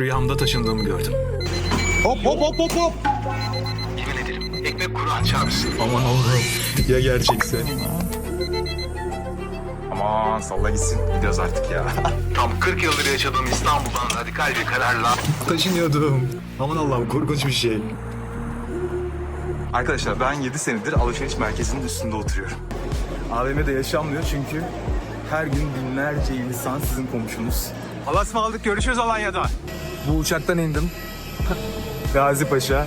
Rüyamda taşındığımı gördüm. Hop hop hop hop hop. Yemin ederim ekmek Kur'an çarpsın. Aman Allah'ım. Ya gerçekse? Aman salla gitsin. Gidiyoruz artık ya. Tam 40 yıldır yaşadığım İstanbul'dan radikal bir kararla taşınıyordum. Aman Allah'ım korkunç bir şey. Arkadaşlar ben 7 senedir alışveriş merkezinin üstünde oturuyorum. AVM'de yaşanmıyor çünkü her gün binlerce insan sizin komşunuz. Allah'a ısmarladık görüşürüz Alanya'da. Bu uçaktan indim. Gazi Paşa.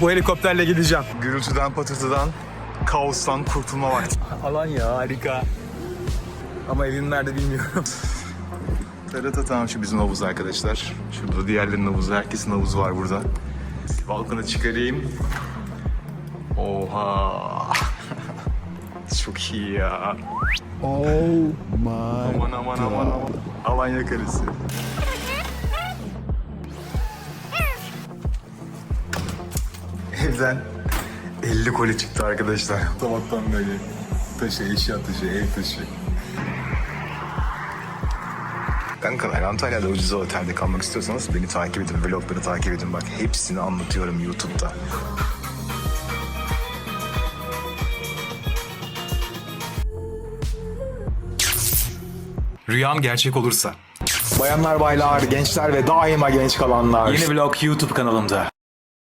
Bu helikopterle gideceğim. Gürültüden, patırtıdan, kaostan kurtulma vakti. Alanya harika. Ama evim nerede bilmiyorum. Tarata tamam şu bizim havuz arkadaşlar. Şurada da diğerlerinin havuzu. Herkesin havuzu var burada. Balkona çıkarayım. Oha. Çok iyi ya. Oh my. Aman aman aman aman. Alanya karısı. Evden 50 koli çıktı arkadaşlar. Tabaktan böyle. Taşı, eşya taşı, ev taşı. Kankalar Antalya'da ucuz otelde kalmak istiyorsanız beni takip edin, vlogları takip edin. Bak hepsini anlatıyorum YouTube'da. Rüyam gerçek olursa. Bayanlar, baylar, gençler ve daima genç kalanlar. Yeni vlog YouTube kanalımda.